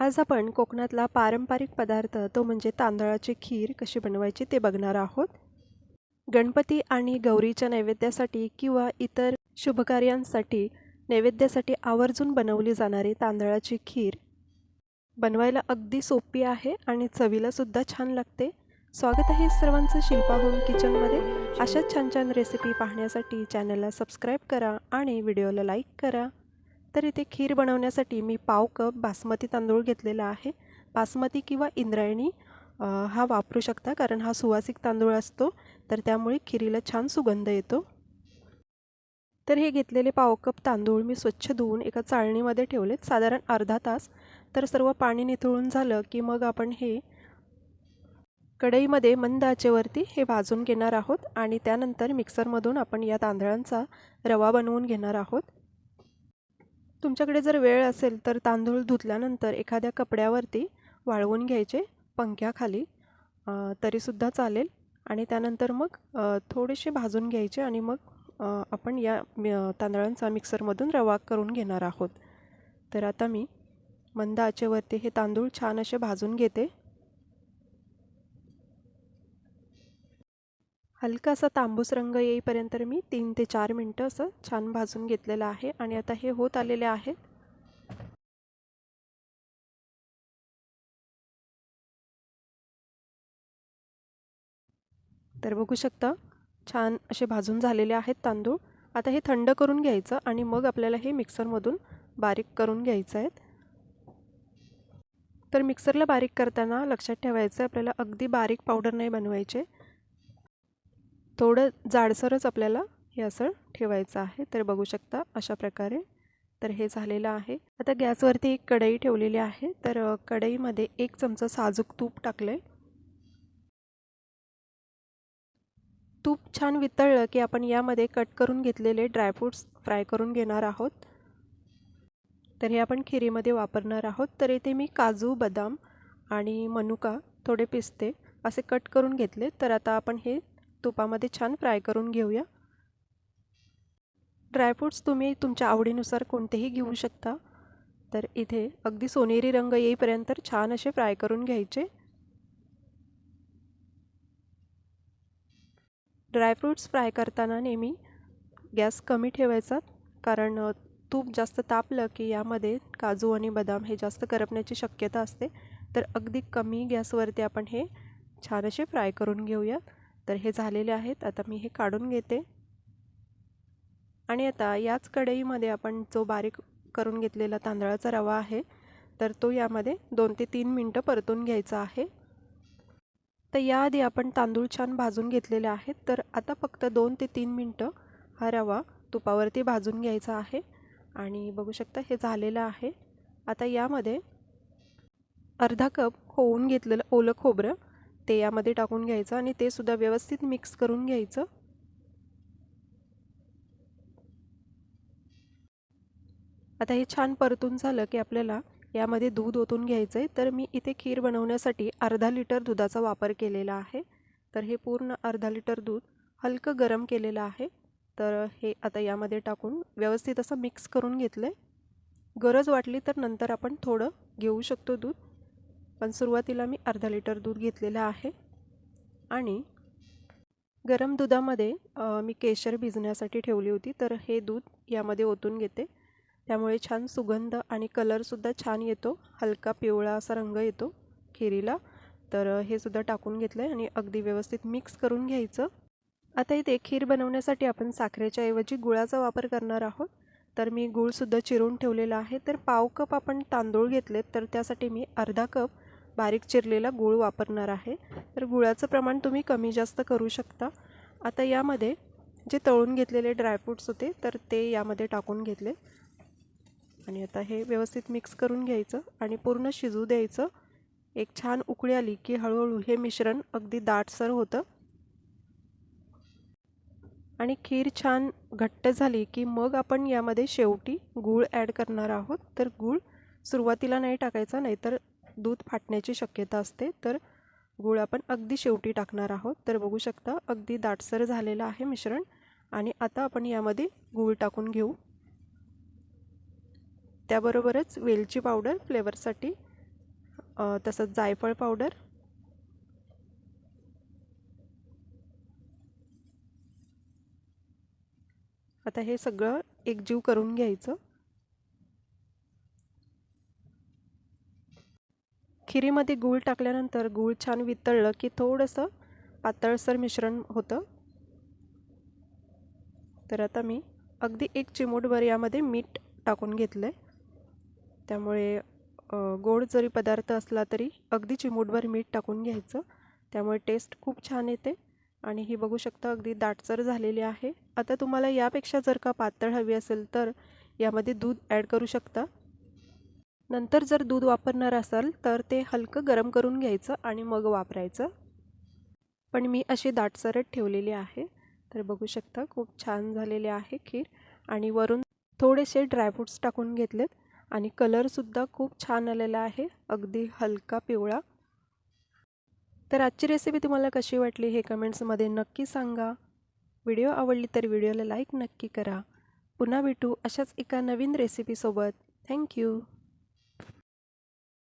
आज आपण कोकणातला पारंपरिक पदार्थ तो म्हणजे तांदळाची खीर कशी बनवायची ते बघणार आहोत. गणपती आणि गौरीच्या नैवेद्यासाठी किंवा इतर शुभकार्यांसाठी नैवेद्यासाठी आवर्जून बनवली जाणारी तांदळाची खीर. बनवायला अगदी सोपी आहे आणि चवीलासुद्धा छान लागते. स्वागत आहे सर्वांचं शिल्पा होम किचनमध्ये. अशाच छान छान रेसिपी पाहण्यासाठी चॅनलला सबस्क्राईब करा आणि व्हिडिओला लाईक करा. तर इथे खीर बनवण्यासाठी मी पाव कप बासमती तांदूळ घेतलेला आहे. बासमती किंवा इंद्रायणी हा वापरू शकता कारण हा सुवासिक तांदूळ असतो. तर त्यामुळे खिरीला छान सुगंध येतो. तर हे घेतलेले पाव कप तांदूळ मी स्वच्छ धुवून एका चाळणीमध्ये ठेवलेत. साधारण अर्धा तास. तर सर्व पाणी निथळून झालं की मग आपण हे कढईमध्ये मंद आचेवरती हे भाजून घेणार आहोत आणि त्यानंतर मिक्सरमधून आपण या तांदळांचा रवा बनवून घेणार आहोत. तुमच्याकडे जर वेळ असेल तर तांदूळ धुतल्यानंतर एखाद्या कपड्यावरती वाळवून घ्यायचे पंख्याखाली तरीसुद्धा चालेल. आणि त्यानंतर मग थोडेसे भाजून घ्यायचे आणि मग आपण या तांदळांचा मिक्सरमधून रवा करून घेणार आहोत. तर आता मी मंद आचेवरती हे तांदूळ छान असे भाजून घेते. हलका असा तांबूस रंग येईपर्यंत मी तीन ते चार मिनटं असं छान भाजून घेतलेलं आहे आणि आता हे होत आलेले आहेत तर बघू शकता छान असे भाजून झालेले आहेत तांदूळ. आता हे थंड करून घ्यायचं आणि मग आपल्याला हे मिक्सरमधून बारीक करून घ्यायचं आहेत तर मिक्सरला बारीक करताना लक्षात ठेवायचं आपल्याला अगदी बारीक पावडर नाही बनवायचे. थोडं जाडसरच आपल्याला हे असं ठेवायचं आहे. तर बघू शकता अशा प्रकारे. तर हे झालेलं आहे. आता गॅसवरती एक कढई ठेवलेली आहे. तर कढईमध्ये एक चमचा साजूक तूप टाकलं आहे तूप छान वितळलं की आपण यामध्ये कट करून घेतलेले ड्रायफ्रूट्स फ्राय करून घेणार आहोत. तर हे आपण खिरीमध्ये वापरणार आहोत. तर इथे मी काजू बदाम आणि मनुका थोडे पिस्ते. असे कट करून घेतले. तर आता आपण हे तुपामध्ये छान फ्राय करून घेऊया. ड्रायफ्रूट्स तुम्ही तुमच्या आवडीनुसार कोणतेही घेऊ शकता. तर इथे अगदी सोनेरी रंग येईपर्यंत छान असे फ्राय करून घ्यायचे. ड्रायफ्रूट्स फ्राय करताना नेहमी गॅस कमी ठेवायचा कारण तूप जास्त तापलं की यामध्ये काजू आणि बदाम हे जास्त करपण्याची शक्यता असते. तर अगदी कमी गॅसवरती आपण हे छान असे फ्राय करून घेऊयात. तर हे झालेले आहेत. आता मी हे काढून घेते. आणि आता याच कढईमध्ये आपण जो बारीक करून घेतलेला तांदळाचा रवा आहे तर तो यामध्ये दोन ते तीन मिनटं परतून घ्यायचा आहे. तर याआधी आपण तांदूळ छान भाजून घेतलेले आहेत. तर आता फक्त दोन ते तीन मिनटं हा रवा तुपावरती भाजून घ्यायचा आहे. आणि बघू शकता हे झालेलं आहे. आता यामध्ये अर्धा कप होऊन घेतलेलं ओलं खोबरं ते यामध्ये टाकून घ्यायचं आणि ते सुद्धा व्यवस्थित मिक्स करून घ्यायचं. आता हे छान परतून झालं की आपल्याला यामध्ये दूध ओतून घ्यायचं आहे तर मी इथे खीर बनवण्यासाठी अर्धा लिटर दुधाचा वापर केलेला आहे. तर हे पूर्ण अर्धा लिटर दूध हलकं गरम केलेलं आहे. तर हे आता यामध्ये टाकून व्यवस्थित असं मिक्स करून घेतलं आहे गरज वाटली तर नंतर आपण थोडं घेऊ शकतो दूध. पण सुरुवातीला मी अर्धा लिटर दूध घेतलेलं आहे. आणि गरम दुधामध्ये मी केशर भिजण्यासाठी ठेवली होती. तर हे दूध यामध्ये ओतून घेते. त्यामुळे छान सुगंध आणि कलरसुद्धा छान येतो. हलका पिवळा असा रंग येतो खिरीला. तर हे सुद्धा टाकून घेतलं आहे आणि अगदी व्यवस्थित मिक्स करून घ्यायचं. आता इथे खीर बनवण्यासाठी आपण साखरेच्या ऐवजी गुळाचा वापर करणार आहोत. तर मी गूळसुद्धा चिरून ठेवलेला आहे. तर पाव कप आपण तांदूळ घेतलेत तर त्यासाठी मी अर्धा कप बारीक चिरलेला गूळ वापरणार आहे. तर गुळाचं प्रमाण तुम्ही कमी जास्त करू शकता. आता यामध्ये जे तळून घेतलेले ड्रायफ्रूट्स होते तर ते यामध्ये टाकून घेतले. आणि आता हे व्यवस्थित मिक्स करून घ्यायचं आणि पूर्ण शिजू द्यायचं. एक छान उकळी आली की हळूहळू हे मिश्रण अगदी दाटसर होतं. आणि खीर छान घट्ट झाली की मग आपण यामध्ये शेवटी गूळ ॲड करणार आहोत. तर गूळ सुरुवातीला नाही टाकायचा नाहीतर दूध फाटण्याची शक्यता असते तर गूळ आपण अगदी शेवटी टाकणार आहोत. तर बघू शकता अगदी दाटसर झालेलं आहे मिश्रण आणि आता आपण यामध्ये गूळ टाकून घेऊ. त्याबरोबरच वेलची पावडर फ्लेवरसाठी तसंच जायफळ पावडर. आता हे सगळं एकजीव करून घ्यायचं. खिरीमध्ये गूळ टाकल्यानंतर गूळ छान वितळलं की थोडंसं पातळसर मिश्रण होतं. तर आता मी अगदी एक चिमूटभर यामध्ये मीठ टाकून घेतलं आहे त्यामुळे गोड जरी पदार्थ असला तरी अगदी चिमूटभर मीठ टाकून घ्यायचं. त्यामुळे टेस्ट खूप छान येते. आणि ही बघू शकता अगदी दाटसर झालेली आहे. आता तुम्हाला यापेक्षा जर का पातळ हवी असेल तर यामध्ये दूध ॲड करू शकता. नंतर जर दूध वापरणार असाल तर ते हलकं गरम करून घ्यायचं आणि मग वापरायचं. पण मी अशी दाटसरट ठेवलेली आहे. तर बघू शकता खूप छान झालेले आहे खीर. आणि वरून थोडेसे ड्रायफ्रूट्स टाकून घेतलेत. आणि कलरसुद्धा खूप छान आलेला आहे. अगदी हलका पिवळा. तर आजची रेसिपी तुम्हाला कशी वाटली हे कमेंट्समध्ये नक्की सांगा. व्हिडिओ आवडली तर व्हिडिओला लाईक नक्की करा. पुन्हा भेटू अशाच एका नवीन रेसिपीसोबत थँक्यू